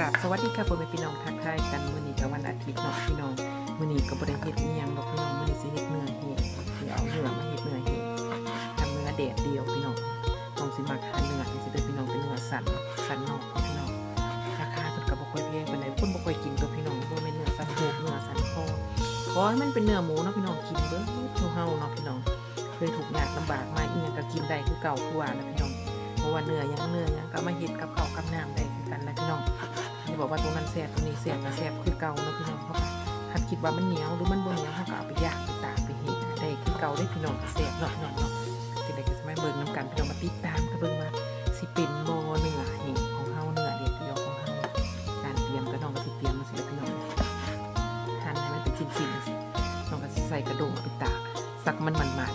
ราบสวัสดีค่ะพ่อแม่พี่น้องทักทายกันมื้อนี้ก็วันอาทิตย์เนาะพี่น้องมื้อนี้ก็บ่ได้เฮ็ดอีหยังดอกพี่น้องมื้อนี้สิเฮ็ดเนื้อเฮ็ดสิเอาเนื้อมาเฮ็ดเนื้อเฮ็ดทำเนื้อแดดเดียวพี่น้องต้องสิมาหาเนื้อนี่สิเด้อพี่น้องเป็นเนื้อสันสันนอกพี่น้องราคาเพิ่นก็บ่ค่อยแพงปานใดคนบ่ค่อยกินตัวพี่น้องบ่แม่นเนื้อสันโคกเนื้อสันคอขอให้มันเป็นเนื้อหมูเนาะพี่น้องกินเบิดทุเฮาเนาะพี่น้องเคยถูกยากลำบากมาอีหยังก็กินได้คือเก่าคือว่าแล้วพี่น้องเพราะว่าเนื้อยังเนื้อยังก็มาเฮ็ดกับข้าวกับน้ำได้คือกันนะพี่น้อง บอกว่าตรงนั้นแซ่บตรงนี้แซ่บก็แซ่บคือเก่าเนาะพี่น้องเพราะว่าคิดว่ามันเหนียวหรือมันบ่เหนียวเขาก็เอาไปย่างไปตากไปเฮ็ดได้คือเก่าได้พี่น้องแซ่บเนาะเนาะเนาะสิได้ก็สมัยเบิ่งนํกันพี่น้องมาติดตามกันเบิ่งว่าสิเป็นบ่เนื้อเฮ็ดของเฮาเนื้อเด็ดเดียวของเฮาการเตรียมก็น้องก็สิเตรียมมาสิพี่น้องหั่นให้มันเป็นชิ้นๆน้องก็ใส่กระดงเอาไปตากสักมันหมาด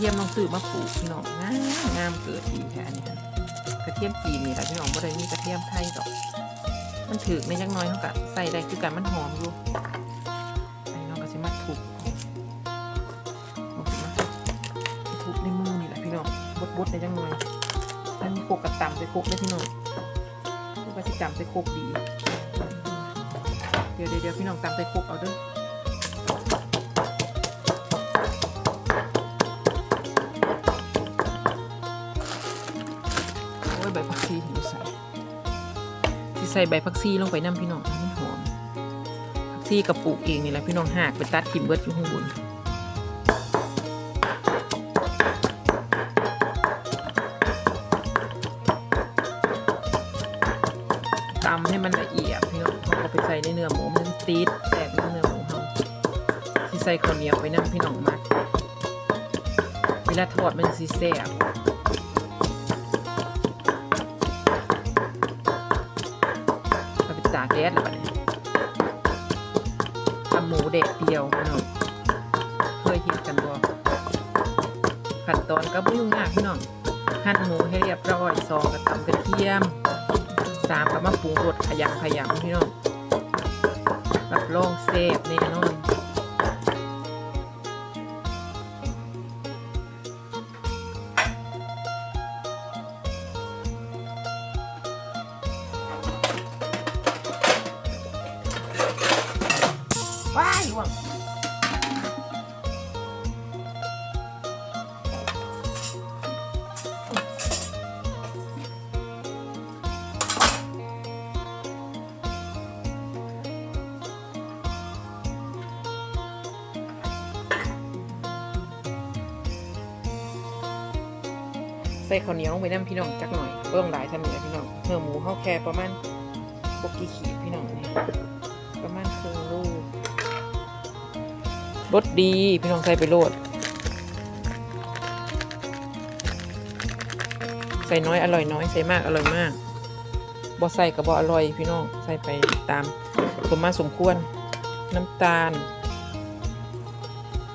ทียมน้องซื้อมาปลูกพี่น้องงามงามเกิดดีแค่อันนี้กระเทียมจีนนี่แหละพี่น้องบ่ได้มีกระเทียมไทยดอก มันถือในจักน้อยเขาก็ใส่ได้คือกันมันหอมอยู่ไอ้น้องก็สิมาถูกทุบในมือนี่แหละพี่น้องบดบดในจังน่อยถ้ามีโคกกระตำใส่โคกได้พี่น้องกกระสิจำใส่โคกดี เดี๋ยวเดี๋ยวพี่น้องตำใส่โคกเอาด้อ ใส่ใบผักชีลงไปน้ำพี่น้องให้มันหอมผักชีกระปุกเองนี่แหละพี่น้องหากไปตัดทิมเบิร์ดอยู่ข้างบนตำให้มันละเอียดพี่น้องเขาไปใส่ในเนื้อหมูมันตีดแตกในเนื้อหมูเขาที่ใส่ข้าวเหนียวไว้นั่พี่น้องมักเวลาทอดมันสีแซ่บาแก๊สล้วบัดทำหมูเดดเดียวพี่น้องเคยเห็นกันบ่ขั้นตอนก็ไม่ยุ่งยากพี่น้องหั่นหมูให้เรียบร้อยซองกระตำกระเทียมสามก็มาปรุงรสขยำขยำพี่น้องรับรองเซฟแน่นอน ส่ข้าวเหนียวลงไปน้ำพี่น้องจักหน่อยเบิ่งหลายทำเหนือพี่น้องเนื้อหมูข้าแค่ประมาณปกกี่ขีดพี่น้องนี่ประมาณครึ่งลูกรสดีพี่น้องใส่ไปโลดใส่น้อยอร่อยน้อยใส่มากอร่อยมากบ่ใส่กับบ่อร่อยพี่น้องใส่ไปตามสมมาสมควรน้ำตาล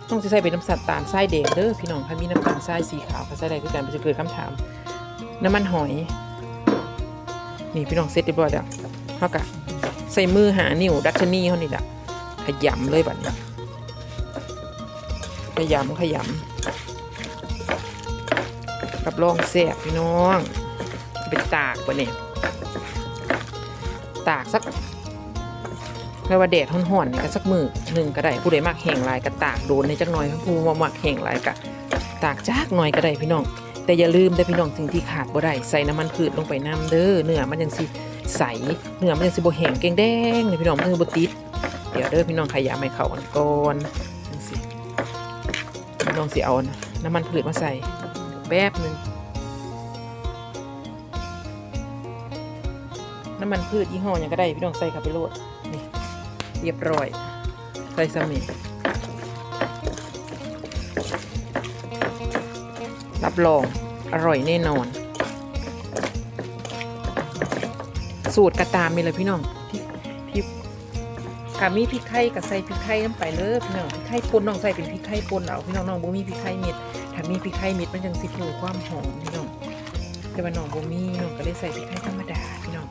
ต้องใส่เป็นน้ำตาลทรายแดงเด้อพี่น้องถ้ามีน้ำตาลทรายสีขาวก็ใส่ได้คือกันจะเกิดคำถาม น้ำมันหอย นี่พี่น้องเสร็จเรียบร้อยแล้วเขากะใส่มือหานิ้วดัชนีเขานี่แหละขยำเลยแบบนี้ขยำขยำรับรองแซ่บพี่น้องไปตากปะเนี่ยตากสัก แค่ว่าแดดห่อนๆก็สักมือหนึ่งก็ได้ผู้ใดมักแห้งลายก็ตากโดนในจักหน่อยผู้ว่ามักแห้งลายก็ตากจากหน่อยก็ได้พี่น้อง แต่อย่าลืมได้พี่น้องสิ่งที่ขาดบ่ได้ใส่น้ำมันพืชลงไปน้ำเด้อเนื้อมันยังสิใสเนื้อมันยังสิบ่แห้งแกงแดงเลยพี่น้องมันบ่ติดเดี๋ยวเด้อพี่น้องขยำให้เข้ากันก่อนจังสิพี่น้องสิเอาน้ำมันพืชมาใส่แป๊บหนึงน้ำมันพืชยี่ห้อยังก็ได้พี่น้องใส่เข้าไปโลด เรียบร้อย ใส่สมิรับรอง อร่อยแน่นอน สูตรกระตามมีเลยพี่น้องพี่กามีพริกไทยกับใส่พริกไทยน้ำไปเลยพี่น้องพริกไทยป่นน้องใส่เป็นพริกไทยป่นเอาพี่น้องน้องบ่มีพริกไทยเม็ดถ้ามีพริกไทยเม็ดมันจังสิเพิ่มความหอมพี่น้องแต่ว่าน้องบ่มีน้องก็เลยใส่พริกไทยธรรมดาพี่น้อง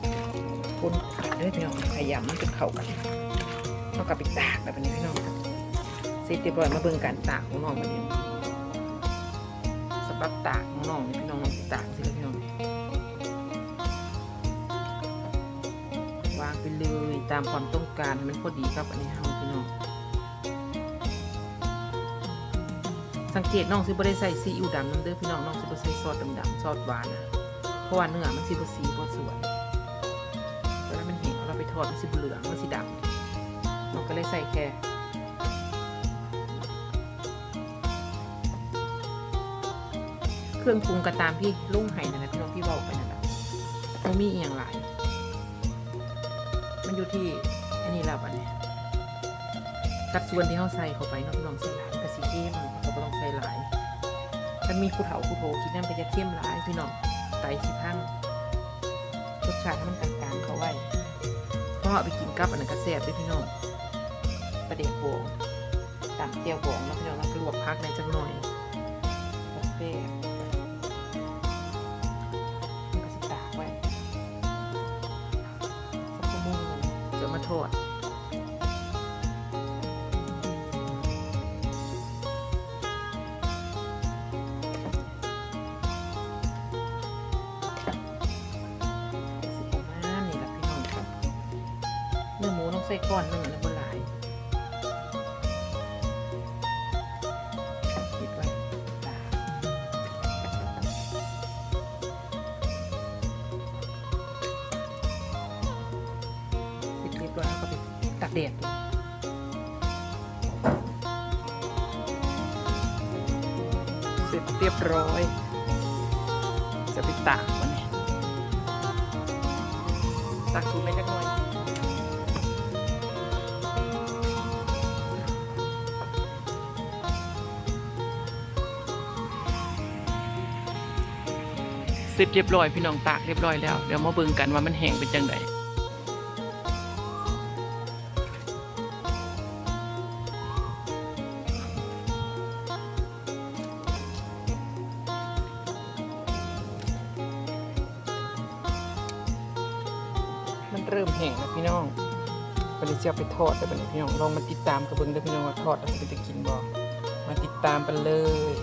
คนเด้อพี่น้องขยำมันจนเข้ากัน เท่ากับไปตากแบบนี้พี่น้องเสร็จเรียบร้อยมาเบิ่งการตากของน้องบัดนี้สำหรับตากของน้องนี่พี่น้องน้องตากสิพี่น้องวางไปเลยตามความต้องการให้มันพอดีครับอันนี้เฮาพี่น้องสังเกตน้องสิบ่ได้ใส่ซีอิ๊วดำน้ำเด้อพี่น้องน้องสิบ่ใส่ซอสดำๆซอสหวานนะเพราะว่าเนื้อมันสิบสีบ่สวยเวลามันแห้งเราไปทอดมันสิบเหลืองมันสิดำ น้องก็เลยใส่แค่เครื่องปรุงกระตามพี่ลุ่งไห้นั่นแหละพี่น้องพี่เว้าไปนั่นแหละบ่มีอีหยังหลาย มันอยู่ที่อันนี้แล้วอันนี้สัดส่วนที่เขาใส่เข้าไปเนาะพี่น้องใส่หลายมันก็สีเข้มเขาก็ต้องใส่หลายถ้ามีผู้เฒ่าผู้โตกินนั่นก็จะเข้มหลายพี่น้องไตสิพังรสชาติมันกลางๆเขาไว้เพราะเอาไปกินกับอันนั้นก็แซ่บด้วยพี่น้อง ประเดี๋ยวบวงตำเจียวบวงแล้วพี่น้องแล้วก็ลวกพักในจังหน่อยกาแฟมันก็สิตากไว้สักชั่วโมงหนึ่งเดี๋ยวมาทอดสิประมาณนี้ละพี่น้องเนื้อหมูต้องใส่ก้อนหนึ่งนะบน ดเรียบร้อยแล้วก็ไปตากแดดเสร็จเรียบร้อย จะไปตากวันนี้ตากถุงได้กหน่อยเสร็จเรียบร้อยพี่น้องตากเรียบร้อยแล้ว เดี๋ยวมาเบิ่งกันว่ามันแห้งเป็นจังได ไปทอดเดี๋ยววันพี่น้องลองมาติดตามกับเบิ่งเด้อพี่น้องว่าทอดแล้วมันจะกินบ่มาติดตามกันเลย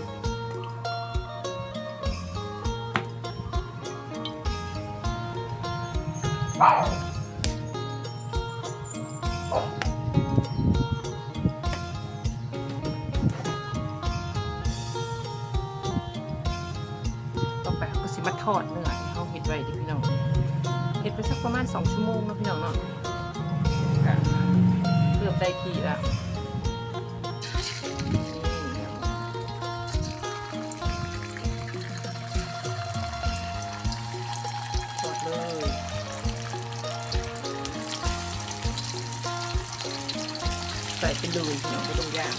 ต่อไปเขาก็สิมาทอดเนื้อที่เขาเห็ดไว้ดิพี่น้องเห็ดไปสักประมาณสองชั่วโมงนะพี่น้องเนาะ เกือบได้ทีแล้วทอดเลยใส่เป็นดูนเนาะไม่ต้องยาก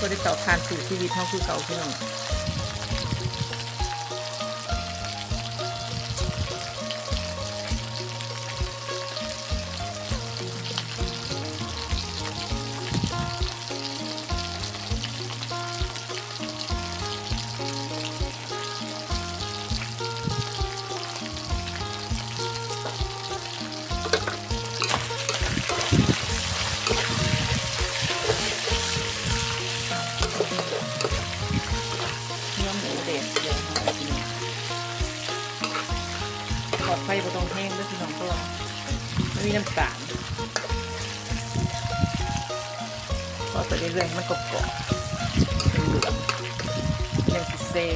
ก็ได้เต่าทานสู่ชีวิตเท่าคือเก่าพี่น้อง รื่องมันกรอบๆเหลืองๆยังสิเซ่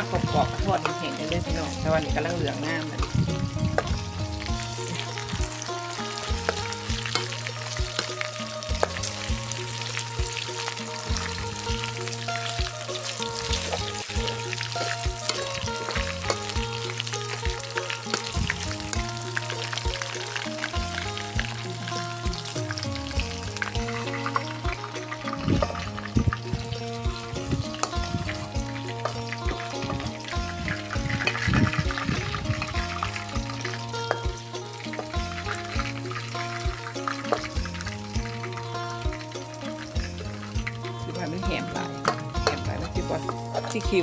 มากรอบๆทอดแห้งๆกันเลยพี่น้องแต่วันนี้กำลังเหลืองงามเลย สิ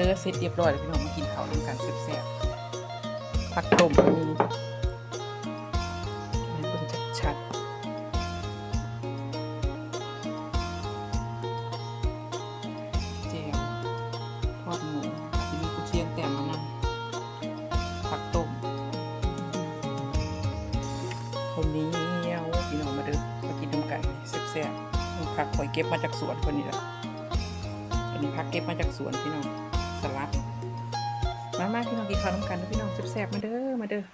ด้อเสร็จเรียบร้อยแล้วพี่น้องมากินข้าวร่วมกันแซ่บๆผักต้มก็มีให้เบิ่งชัดๆเจียวทอดหมูที่มีกุเชียงแต้มมานั่งผักต้มคนนี้เอาพี่น้องมาเด้อมากินน้ำกันแซ่บๆผักข่อยเก็บมาจากสวนคนนี้แหละอันนี้ผักเก็บมาจากสวนพี่น้อง สลัด มามาพี่น้องกินข้าวน้ำกันนะพี่น้องแซ่บๆมาเด้อมาเด้อ